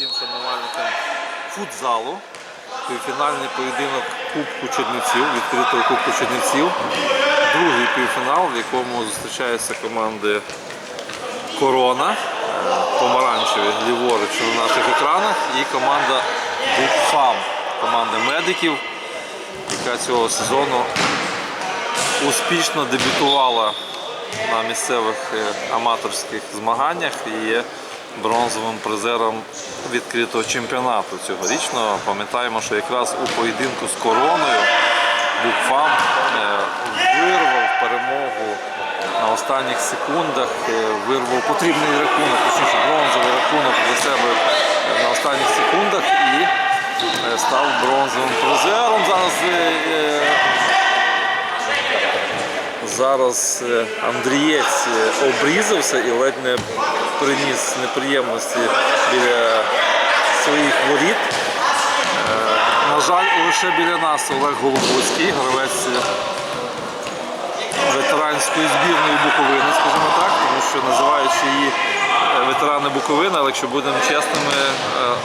всім шанувальникам футзалу. Півфінальний поєдинок Кубку Чернівців, відкритого Кубку Чернівців. Другий півфінал, в якому зустрічаються команди Корона, е, помаранчеві ліворуч на наших екранах, і команда Букфам, команда медиків, яка цього сезону успішно дебютувала на місцевих е, аматорських змаганнях і є бронзовим призером відкритого чемпіонату цьогорічного. Пам'ятаємо, що якраз у поєдинку з короною Букфам е, вирвав перемогу на останніх секундах, е, вирвав потрібний рахунок, точніше бронзовий рахунок для себе на останніх секундах і е, став бронзовим призером. Зараз Зараз е, Андрієць е, обрізався і ледь не приніс неприємності біля своїх воріт. Е, На жаль, лише біля нас Олег Голубуцький, гравець ветеранської збірної Буковини, скажімо так, тому що називаючи її ветерани Буковини, але якщо будемо чесними,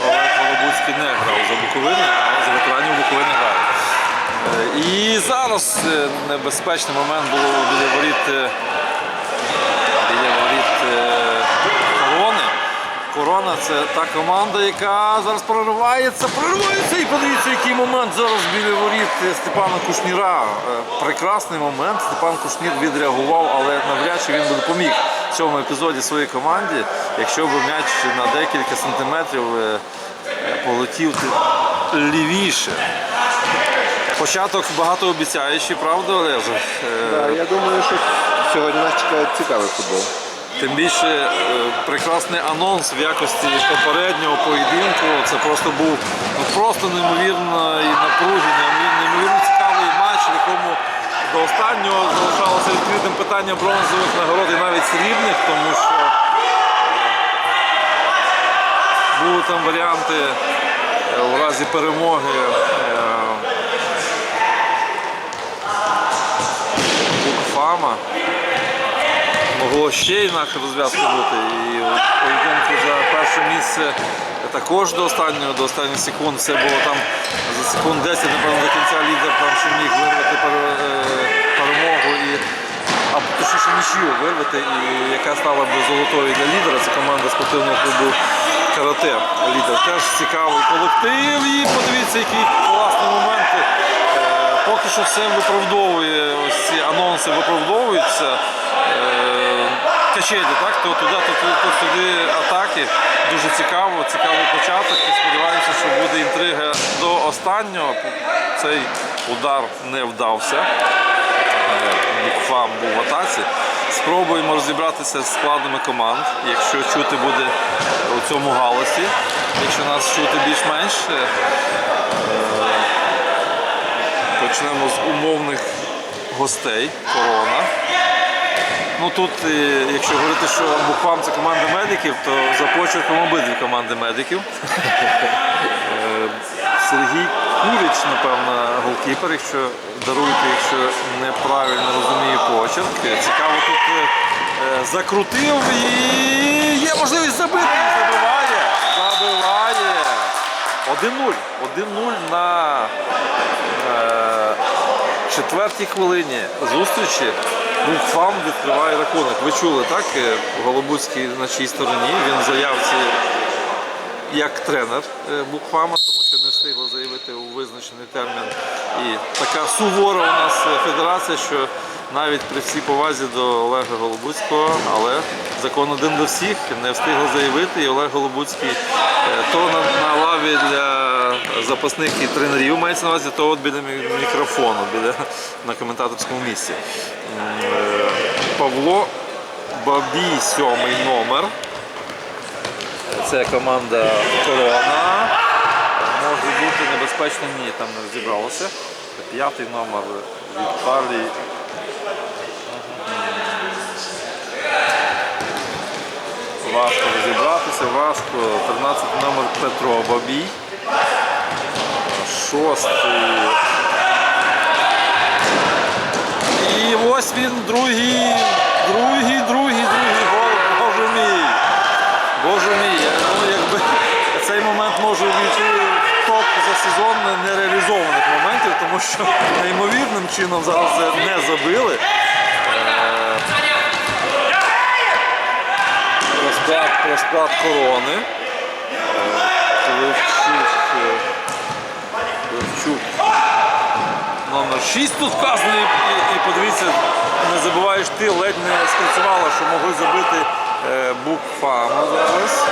Олег Голубуцький не грав за Буковину, а за ветеранів Буковини грає. Е, І зараз е, небезпечний момент було біля воріт, е, біля воріт е, корони. Корона це та команда, яка зараз проривається, проривається. І подивіться, який момент зараз біля воріт Степана Кушніра. Прекрасний момент. Степан Кушнір відреагував, але навряд чи він би допоміг в цьому епізоді своїй команді, якщо б м'яч на декілька сантиметрів полетів лівіше. Початок багатообіцяючий, правда, Олеже? Е, Да, я думаю, що сьогодні нас чекає цікавий футбол. Тим більше е, прекрасний анонс в якості попереднього поєдинку. Це просто був ну, просто неймовірно і напружений, неймовірно цікавий матч, в якому до останнього залишалося відкритим питання бронзових нагород і навіть срібних, тому що е, були там варіанти у разі перемоги. е, Букфама. Могло ще інакше розв'язка бути. І у поєдинку за перше місце також до останнього, до останніх секунд. Все було там за секунд 10, напевно, до кінця лідер там ще міг вирвати е, перемогу і а точніше нічию вирвати, і яка стала б золотою для лідера. Це команда спортивного клубу Карате. Лідер теж цікавий колектив. І подивіться, які класні моменти. Е, Поки що все виправдовує, ось ці анонси виправдовуються. Е, Качелі, так? То туди, то, туди, то сюди атаки. Дуже цікаво, цікавий початок. І сподіваємося, що буде інтрига до останнього. Цей удар не вдався. Е, Букфам був в атаці. Спробуємо розібратися з складами команд, якщо чути буде у цьому галасі, якщо нас чути більш-менш. Почнемо з умовних гостей корона. Ну тут, е, якщо говорити, що Буквам це команда медиків, то за почерком обидві команди медиків. Е, Сергій Куріч, напевно, голкіпер, якщо даруйте, якщо неправильно розумію почерк. Цікаво тут е, закрутив і є можливість забити. Забиває. Забиває. 1-0. 1-0 на четвертій хвилині зустрічі Букфам відкриває рахунок. Ви чули, так? Е, Голобуцький на чиїй стороні. Він в заявці як тренер е, Букфама, тому що не встигли заявити у визначений термін. І така сувора у нас е, федерація, що навіть при всій повазі до Олега Голобуцького, але закон один до всіх, не встигли заявити. І Олег Голобуцький то на лаві для запасних і тренерів мається на увазі, то от біля мі- мікрофону, біля на коментаторському місці. Е, Павло Бабій, сьомий номер. Це команда Корона. Може бути небезпечно, ні, там не розібралося. П'ятий номер від Віталій. Важко розібратися, важко. 13 номер Петро Бабій. Шостий. І ось він, другий, другий, другий, другий гол. Боже мій. Боже мій, ну, якби цей момент може увійти в топ за сезон нереалізованих моментів, тому що неймовірним чином зараз не забили. Е, Розклад, розклад корони. Левчук. Е, Номер 6 тут вказаний. І, і подивіться, не забуваєш, ти ледь не спрацювала, що могли забити е, букфами зараз.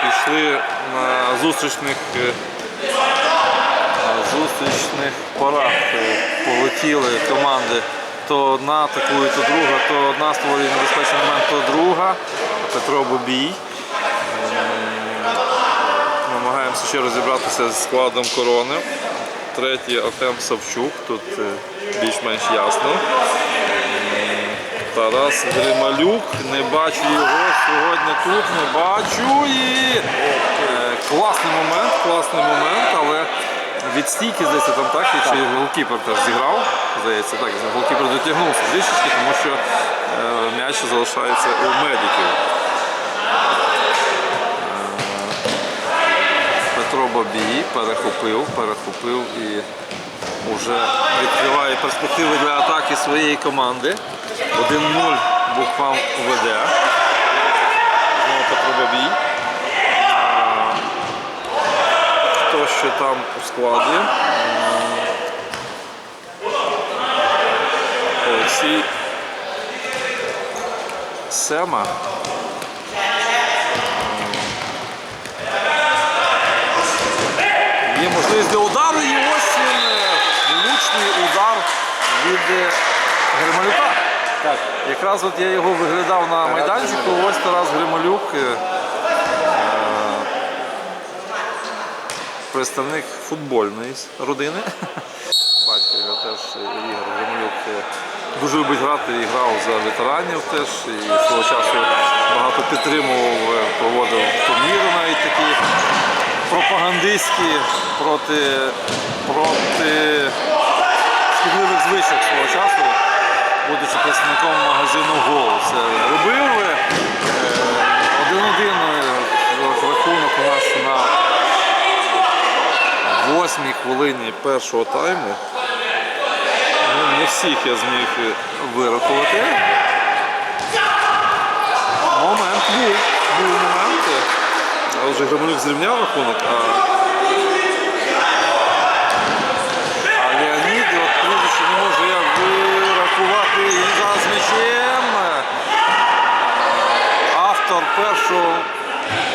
Пішли на зустрічних е, зустрічних порах е, полетіли команди. То одна атакує, то друга, то одна створює небезпечний момент, то друга. Петро Бобій. Ем, Намагаємося ще розібратися з складом корони. Третій Артем Савчук, тут е, більш-менш ясно. Ем, Тарас Грималюк, не бачу його сьогодні тут, не бачу. І е, класний момент, класний момент, але від стійки, здається, там так, чи голкіпер теж зіграв, здається, так, голкіпер дотягнувся трішечки, тому що е, м'яч залишається у медиків. Петро Бабій перехопив, перехопив і вже відкриває перспективи для атаки своєї команди. 1-0 Бухвам веде. Знову Петро Бабій. А, Хто ще там у складі? Олексій Сема. Є можливість для удару і ось е, влучний удар від е, Грималюка. Так. Якраз от я його виглядав на майданчику, ось Тарас Грималюк. е, е, Представник футбольної родини. Батько його теж е, Ігор Грималюк е, дуже любить грати і грав за ветеранів теж. І свого часу багато підтримував, е, проводив турніри навіть такі пропагандистські проти, проти шкідливих звичок свого часу, будучи представником магазину Гол. Це робив. Один-один рахунок у нас на восьмій хвилині першого тайму. Ну, не всіх я зміг вирахувати. Момент був. Був момент. А вже Громолюк зрівняв рахунок, а, а Леонід прізвище не можу я вирахувати і зараз м'ячем. Автор першого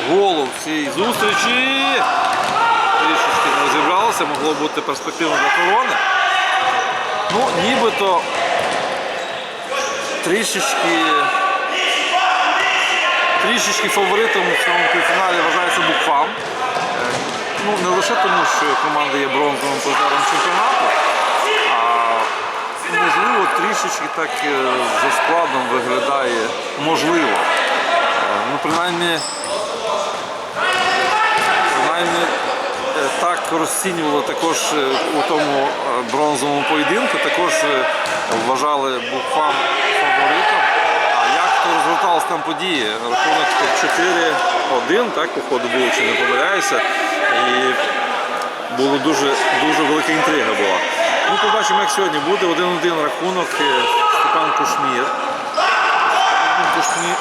голу в цій зустрічі. Розібралося, могло бути перспективно для корони. Ну, нібито трішечки трішечки фаворитом в цьому півфіналі вважається Букфам. Е, Ну, не лише тому, що команда є бронзовим призером чемпіонату, а можливо трішечки так е, за складом виглядає можливо. Е, Ну, принаймні е, так розцінювали також е, у тому е, бронзовому поєдинку, також е, вважали Букфам фаворитом. А як то розверталися там події? Рахунок 4-1, так, по ходу було, чи не помиляюся. І було дуже, дуже велика інтрига була. Ну, побачимо, як сьогодні буде. 1-1 рахунок Степан Кушмір. Кушмі...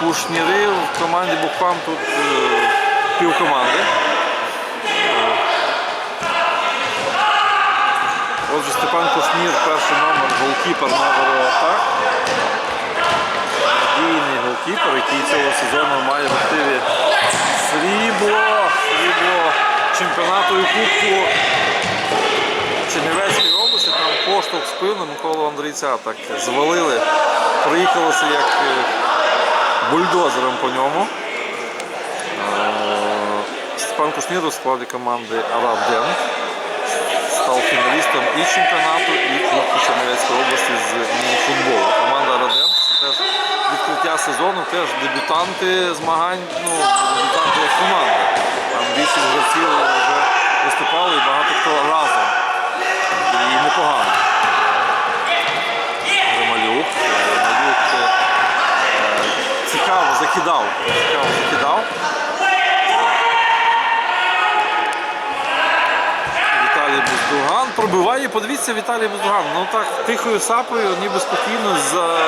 Кушніри в команді Букфам тут е, півкоманди. Отже, Степан Кушнір, перший номер, голкіпер на воротах. Надійний голкіпер, який цього сезону має в активі срібло, срібло чемпіонату і кубку Чернівецької області. Там поштовх спину Миколу Андрійця так звалили. Проїхалося як е, бульдозером по ньому. Е, Степан Кушнір у складі команди Раден став фіналістом і чемпіонату, і Кубку Чернівецької області з футболу. Команда Раден це теж відкриття сезону, теж дебютанти змагань, ну, дебютанти як команда. Там більшість гравців вже виступали і багато хто разом І непогано. Ромалюк. Ромалюк е, закидав. Цікаво закидав. Віталій Буздуган подивіться Віталій Буздуган. Ну так, тихою сапою, ніби спокійно за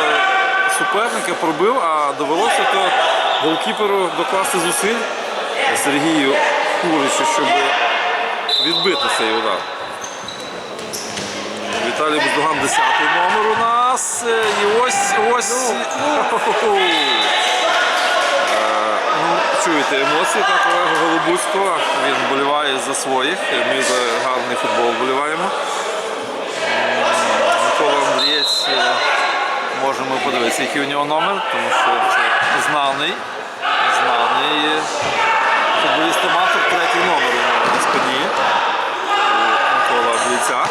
суперника пробив, а довелося то голкіперу докласти зусиль Сергію Куричу, щоб відбити цей удар. Віталій Буздуган 10 номер у нас. Е, І ось ось. Е, ну, Чуєте емоції так Голубуцького. Він вболіває за своїх. Ми за гарний футбол вболіваємо. Микола Андрієць е, можемо подивитися, який у нього номер, тому що це знаний, знаний е, футболіст-аматор, третій номер на спині. Микола Андрійця,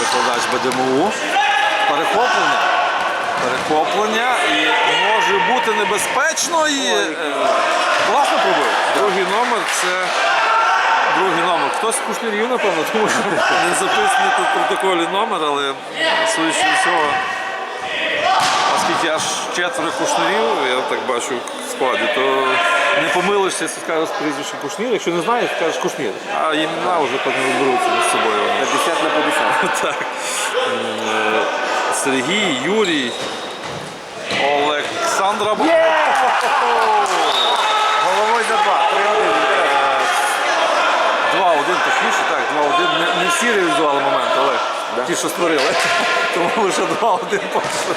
викладач БДМУ. Перехоплення. Перехоплення і може бути небезпечно і е, класно пробив. Другий номер це другий номер. Хтось кушнірів, напевно, тому що не записаний тут в протоколі номер, але судячи з цього, оскільки аж четверо кушнірів, я так бачу в складі, то не помилишся, якщо скажеш прізвище кушнір. Якщо не знаєш, скажеш кушнір. А імена вже так не розберуться між собою. 50 на 50. Так. Е, Сергій, Юрій, Олександра Бу- Головою за два. 3-1. 2-1 точніше, так, 2-1. Не, не всі реалізували момент, але ті, що створили. Тому лише 2-1 поки що.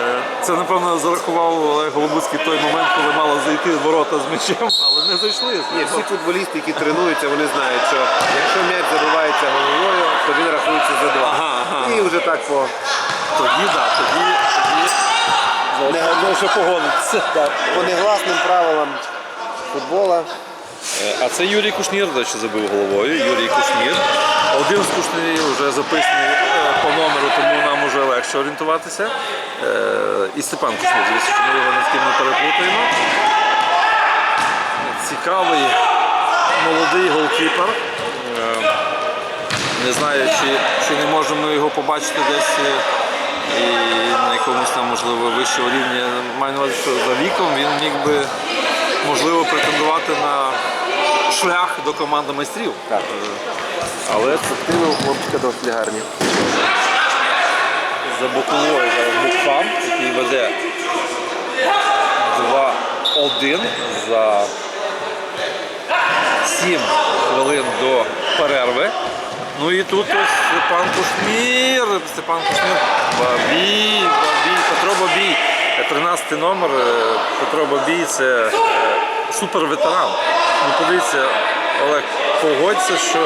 Е, Це, напевно, зарахував Олег Голобуцький той момент, коли мало зайти в ворота з м'ячем, але не зайшли. Ні, всі футболісти, які тренуються, вони знають, що якщо м'яч забивається головою, то він рахується за два. Ага, по, Тоді, так, тоді, тоді Не- вже погодитися. так, по негласним правилам футбола. Е, А це Юрій Кушнір, до речі, забив головою. Юрій Кушнір. Один з Кушнірів вже записаний е, по номеру, тому нам вже легше орієнтуватися. Е, І Степан Кушнір, звісно, що ми його ні з ким не переплутаємо. Цікавий молодий голкіпер. Не знаю, чи, чи не можемо його побачити десь е, і на якомусь там, можливо, вищого рівня. Маю на увазі, що за віком він міг би можливо претендувати на шлях до команди майстрів. Так. Але Активи у хлопчика досить гарні. за боковою зараз Букфам, який веде 2-1 за 7 хвилин до перерви. Ну і тут ось Степан Кушнір, Степан Кушнір, Бабій, Бабій, Петро Бабій. 13 номер е, Петро Бабій це е, суперветеран. Ну подивіться, Олег, погодься, що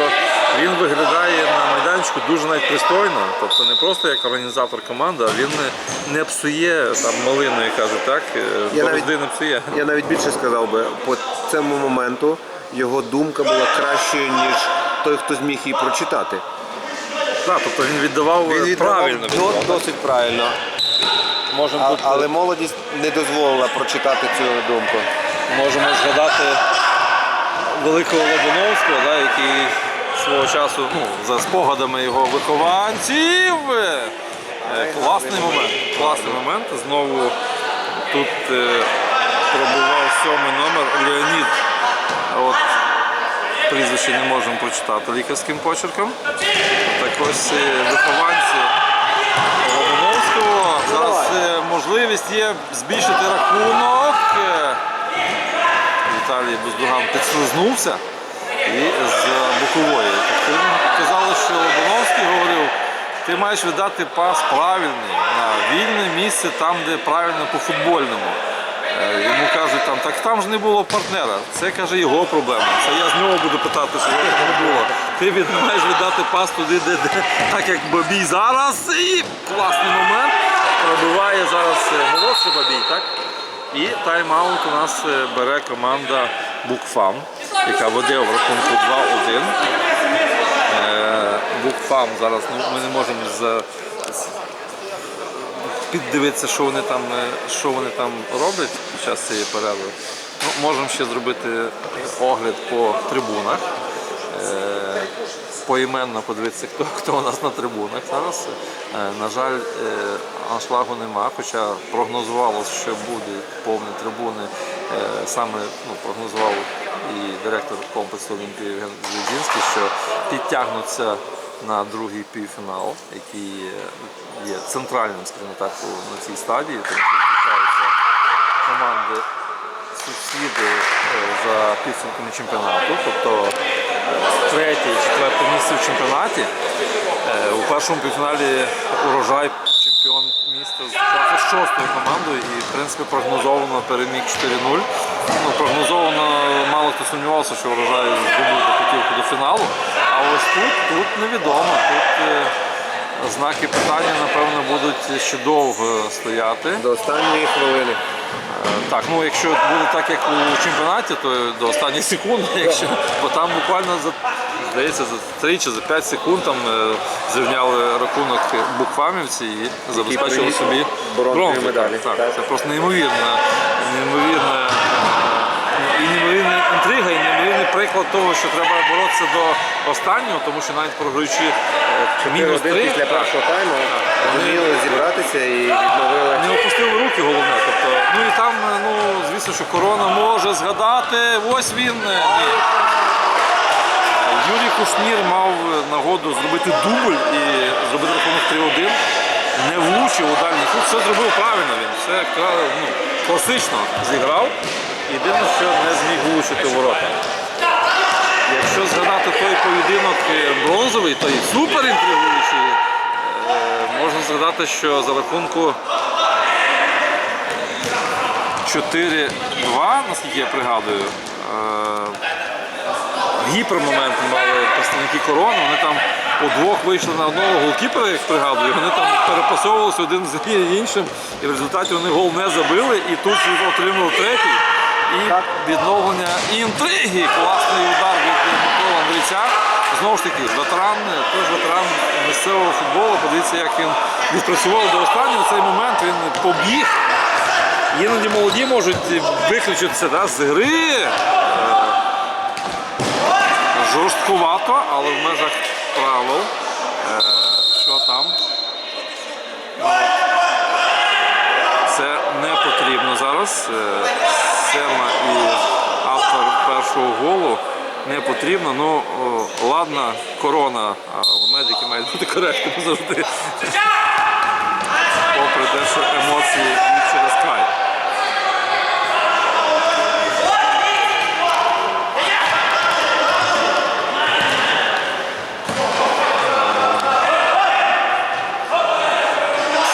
він виглядає на майданчику дуже навіть пристойно. Тобто не просто як організатор команди, а він не, не псує там малину, як кажуть, так? Е, Я навіть- не псує. Я навіть більше сказав би, по цьому моменту його думка була кращою, ніж той, хто зміг її прочитати. Так, тобто він віддавав, Він віддавав правильно. віддавав. досить правильно. Можемо А, тут але молодість не дозволила прочитати цю думку. можемо згадати великого Лобановського, да, який свого часу, ну, за спогадами його вихованців. е, Класний момент. Класний момент. Знову тут е, пробував сьомий номер Леонід. От прізвище не можемо прочитати лікарським почерком. Так ось е, вихованці Лобановського. Зараз е, можливість є збільшити рахунок. Е, Віталій Бездуган підслизнувся і з бокової. Тобто казали, що Лобановський говорив, ти маєш віддати пас правильний на вільне місце там, де правильно по футбольному. Йому кажуть, там, так там ж не було партнера. Це каже його проблема. Це я з нього буду питати, що там не було. Ти від, маєш віддати пас туди, де, де так як Бабій зараз. І класний момент. Пробиває зараз е, молодший Бабій, так? І тайм-аут у нас е, бере команда Букфам, яка веде в рахунку 2-1. Е, Букфам зараз ну, ми не можемо за... піддивитися, що вони там, що вони там роблять час цієї перерви. Ну, можемо ще зробити огляд по трибунах. Е, поіменно подивитися, хто, хто у нас на трибунах зараз. Е, На жаль, е, аншлагу нема, хоча прогнозувалося, що буде повні трибуни. Саме ну, прогнозував і директор комплексу Олімпії Євген Злідзінський, що підтягнуться на другий півфінал, який є центральним, скажімо так, на цій стадії, команди сусіди е, за підсумками чемпіонату, тобто е, третє і четверте місце в чемпіонаті. Е, У першому півфіналі урожай чемпіон міста з шостою командою і в принципі прогнозовано переміг 4-0. Ну, прогнозовано мало хто сумнівався, що урожай здобуде путівку до фіналу. А ось тут, тут невідомо. Тут е, знаки питання, напевно, будуть ще довго стояти. До останньої хвилини. Так, ну якщо буде так, як у чемпіонаті, то до останньої секунди, якщо, бо там буквально за здається за 3 чи за 5 секунд там е, зрівняли рахунок букфамівці і забезпечили собі бронзові бронзу. медалі. Так, Так. це просто неймовірна, неймовірна е, неймовірна інтрига, і неймовірний приклад того, що треба боротися до останнього, тому що навіть програючи е, мінус 4-1 3, після першого тайму зуміли зібратися і відновили. не опустили руки головне. Тобто, ну і там, е, ну звісно, що корона може згадати. Ось він. е, Юрій Кушнір мав нагоду зробити дубль і зробити рахунок 3-1. Не влучив у дальній кут. Все зробив правильно він. Все ну, класично зіграв. Єдине, що не зміг влучити ворота. Якщо згадати той поєдинок е, бронзовий, той супер інтригуючий, е, можна згадати, що за рахунку 4-2, наскільки я пригадую, е, гіпермомент мали представники корони. Вони там удвох вийшли на одного голкіпера, як пригадую. Вони там перепасовувалися один з іншим, і в результаті вони гол не забили, і тут отримали третій. І відновлення інтриги. Класний удар від Миколи Андрійця. Знову ж таки, ветеран, теж ветеран місцевого футболу. Подивіться, як він відпрацював до останнього цей момент. Він побіг. Іноді молоді можуть виключитися да, з гри. Е, Жорсткувато, але в межах правил. Е, Що там? Це не потрібно зараз. Е, Сема і автор першого голу не потрібно. Ну, о, ладна корона, а медики мають бути коректними завжди. Попри те, що емоції через край.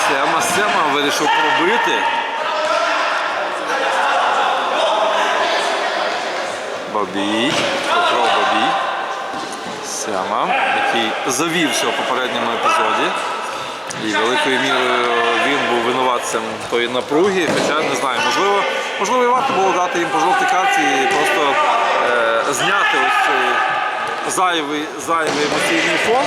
Сема Сема вирішив пробити. Бабій, Петро Бабій. Сема, який завівся у попередньому епізоді. І великою мірою він був винуватцем тої напруги, хоча не знаю, можливо, можливо, і варто було дати їм по жовтій карті і просто е, зняти ось цей зайвий, зайвий емоційний фон.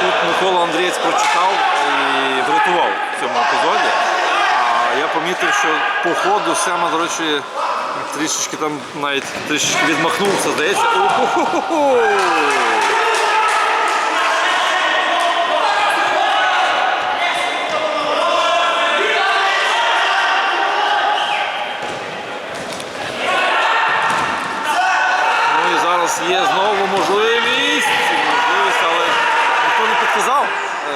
Тут Микола Андрієць прочитав і врятував в цьому епізоді. А я помітив, що по ходу Сема, до речі, трішечки там навіть трішечки відмахнувся, здається. О-хо-хо-хо! Ну і зараз є знову можливість. Можливість, але ніхто не підказав.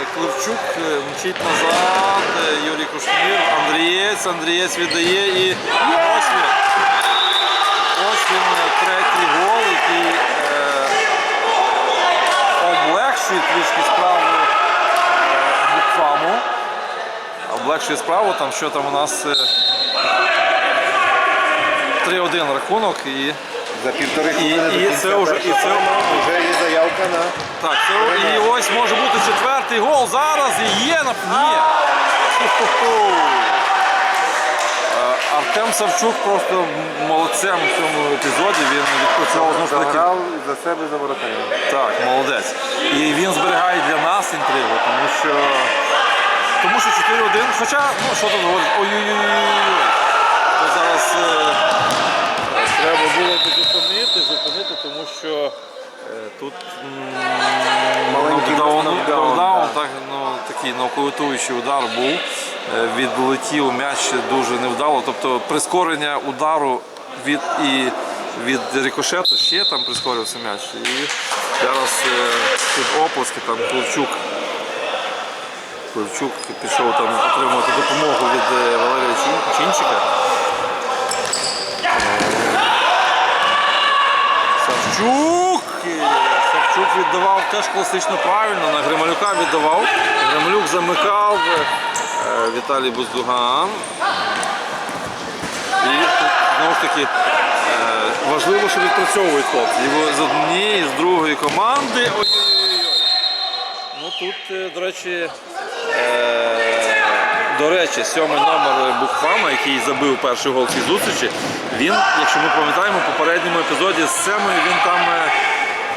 Е, Клевчук е, мчить назад, е, Юрій Кушнір, Андрієць, Андрієць віддає і ось він. Ось він е, третій гол, який е, облегшує трішки справу е, Букфаму. Облегшує справу, там що там у нас е, 3-1 рахунок і За півтори І- хвилини і кінця це вже- і першого це- тайму вже є заявка на Так, це, і ось може бути четвертий гол зараз і є на. Хо-хо-хо. Е, Артем Савчук просто молодцем в цьому епізоді. Він відпрацював знову ж таки. заграв за себе за воротарем. Так, молодець. І він зберігає для нас інтригу, тому що. Тому що 4-1, хоча, ну що тут говорить, ой-ой-ой. То зараз е, тому що е, тут Маленький нокдаун, так, ну, такий нокаутуючий удар був. Е, Відлетів м'яч дуже невдало. Тобто прискорення удару від і від рикошету ще там прискорився м'яч. І зараз е, тут оплески, там Пливчук. Пливчук пішов там отримувати допомогу від е, Валерія Чин- Савчук! Савчук віддавав теж класично правильно, на Грималюка віддавав. Грималюк замикав е, Віталій Буздуган. І знову ж таки е, важливо, що відпрацьовують хлопці. І з однієї, з другої команди. Ой-ой-ой. Ну тут, е, до речі, до речі, сьомий номер Букфама, який забив перший гол цій зустрічі, він, якщо ми пам'ятаємо, в попередньому епізоді з Семою він там е,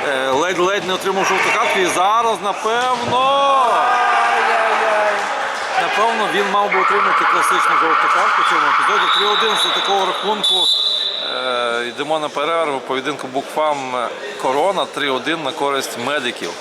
е, ледь-ледь не отримав жовту картку і зараз, напевно. Напевно, він мав би отримати класичну жовту картку в цьому епізоді. 3-1 з такого рахунку. Е, йдемо на перерву. Поєдинку Букфам Корона 3-1 на користь медиків.